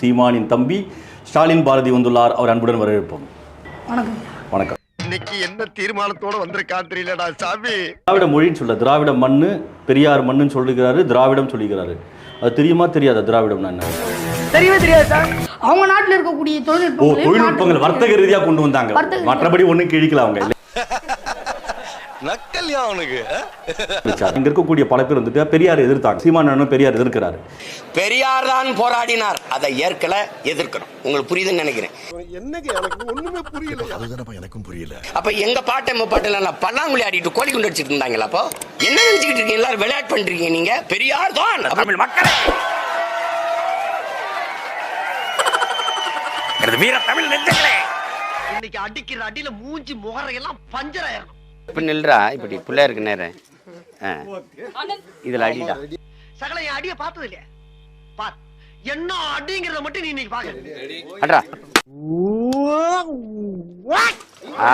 சீமானின் தம்பி ஸ்டாலின் பாரதி வந்துள்ளார். அவர் அன்புடன் வரவேற்போம். வணக்கம். வணக்கம். இன்னைக்கு என்ன தீர்மானத்தோட வந்திருக்கான் தெரியலடா சாமி. திராவிட மொழின்னு சொல்ல திராவிட மண்ணு பெரியார் மண்ணுன்னு சொல்லுகிறாரு திராவிடம் சொல்லுகிறாரு அது தெரியுமா தெரியாதா திராவிடம்னா என்ன? தெரியவே தெரியாது சார். அவங்க நாட்டில் இருக்கக்கூடிய ஓ தொழில்நுட்பங்களையும் தொழில்நுட்பங்கள் வர்த்தக ரீதியா கொண்டு வந்தாங்க. மற்றபடி ஒண்ணும் கிழிக்கல அவங்க. இல்ல. நக்கல்யா அவனுக்கு. இங்க இருக்கக்கூடிய பல பேர் வந்துட்டு பெரியார் எதிர்த்தாங்க. சீமான் அண்ணன் பெரியார் எதிர்க்கிறாரு. பெரியார் தான் போராடினார். அதை ஏற்கல எதிர்க்கணும். உங்களுக்கு புரியுதுன்னு நினைக்கிறேன். என்னங்க எனக்கு ஒண்ணுமே புரியல அதுதானப்பா எனக்கும் புரியல. அப்ப எங்க பாட்டை முப்பாட்டில் பல்லாங்குழி ஆடிட்டு கோழி குண்டு அடிச்சிட்டு இருந்தாங்களா அப்போ? என்ன நினைச்சுக்கிட்டு இருக்கீங்க? எல்லாரும் விளையாட்டு பண்றீங்க நீங்க? பெரியார் தான் தமிழ் மக்களே. வீர தமிழ் நெஞ்சங்களே. இன்னைக்கு அடிக்கிற அடியில மூஞ்சி முகரையெல்லாம் பஞ்சர் ஆயிரும் இப்ப நில்றா இப்படி பிள்ளையாருக்கு நேரம் ஆ. இதுல அடிடா சகல என் அடிய பார்த்தது இல்லையா பார் என்ன அடிங்கிறத மட்டும் நீ இன்னைக்கு பாக்க அட்ரா ஆ.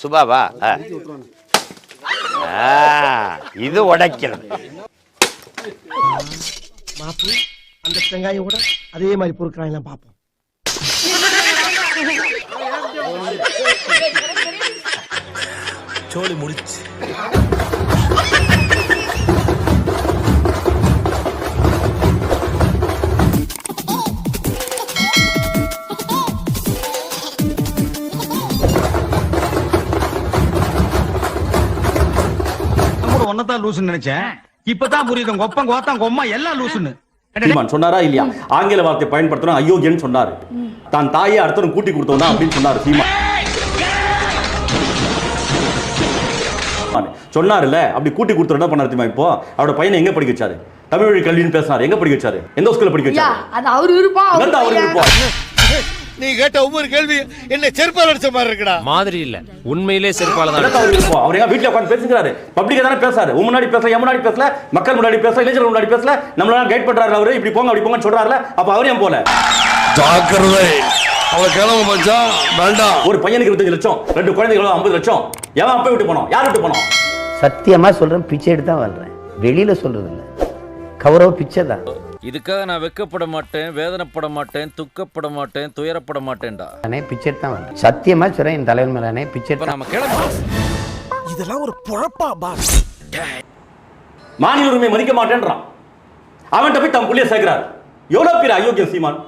சுபாவா? இது உடைக்கிறது. மாப்பு அந்த வெங்காயம் கூட அதே மாதிரி பொறுக்கிறாங்க பார்ப்போம் கூட ஒன்னதான் லூசுன்னு நினைச்சேன். இப்பதான் புரியுது. உங்க ஒப்பம் கோத்தம் கொம்மா எல்லாம் லூசுன்னு சொன்னாரா இல்லையா? ஆங்கில வார்த்தை பயன்படுத்தணும் அயோக்கியன்னு சொன்னாரு. தான் தாயை அடுத்தவன் கூட்டி கொடுத்தவன் அப்படின்னு சொன்னாரு சீமான். சொன்னாருல்ல அப்படி கூட்டி கொடுத்து என்ன பண்ணாரு தெரியுமா இப்போ? அவரோட பையனை எங்க படிக்க வச்சாரு? தமிழ் வழி கல்வின்னு பேசினாரு. எங்க படிக்க வச்சாரு? எந்த ஸ்கூல்ல படிக்க வச்சாரு? அது அவர் விருப்பம் அவர் அவரு. விருப்பம். நீ கேட்ட ஒவ்வொரு கேள்வி என்ன செருப்பால் அடிச்ச மாதிரி இருக்குடா. மாதிரி இல்ல. உண்மையிலே செருப்பால தான் அவரு விருப்பம். அவர் எங்க வீட்டுல உட்கார்ந்து பேசுகிறாரு பப்ளிக்கா தானே பேசாரு. உன் முன்னாடி பேசல என் முன்னாடி பேசல மக்கள் முன்னாடி பேசல இளைஞர்கள் முன்னாடி பேசல. நம்மளால கைட் பண்றாரு அவரு. இப்படி போங்க அப்படி போங்கன்னு சொல்றாருல. அப்ப அவரே போல? ஜாக்கிரதை. அவ கிளம்ப மச்சான் வேண்டாம். ஒரு பையனுக்கு இருபத்தஞ்சு லட்சம் ரெண்டு குழந்தைகளும் ஐம்பது லட்சம். எவன் அப்ப விட்டு போனோம் யார் விட்டு போனோம் சத்தியமா சொல்றேன் பிச்சை எடுத்து தான் வாழ்றேன் வெளியில சொல்றது இல்ல கௌரவ பிச்சை தான். இதுக்காக நான் வெக்கப்பட மாட்டேன் வேதனைப்பட மாட்டேன் துக்கப்பட மாட்டேன் துயரப்பட மாட்டேன்டா. நானே பிச்சை எடுத்து தான் வாழ்றேன் சத்தியமா சொல்றேன் என் தலைவன் மேலானே பிச்சை இப்ப எடுத்து நம்ம கிளம்பலாம் இதெல்லாம் ஒரு பொழப்பா பாஸ் மாநில உரிமை மதிக்க மாட்டேன்றான். அவன்கிட்ட போய் தம் புள்ளிய சேர்க்கிறார். எவ்வளவு பேர் அயோக்கியம் சீமான்?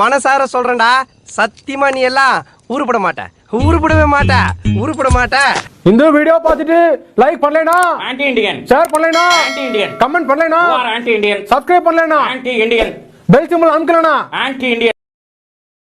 மனசார சொல்றேன்டா சத்தியமா நீ எல்லாம் உருப்பட மாட்ட. உருப்படவே மாட்ட உருப்பட மாட்ட. இந்த வீடியோ பார்த்துட்டு லைக் பண்ணலைனா ஆன்டி இண்டியன் ஷேர் பண்ணலைனா ஆன்டி இண்டியன் கமெண்ட் பண்ணலைனா ஆன்டி இண்டியன் சப்ஸ்கிரைப் பண்ணலைனா ஆன்டி இண்டியன் பெல் சிம்பிள் அமுக்கலனா ஆன்டி இண்டியன்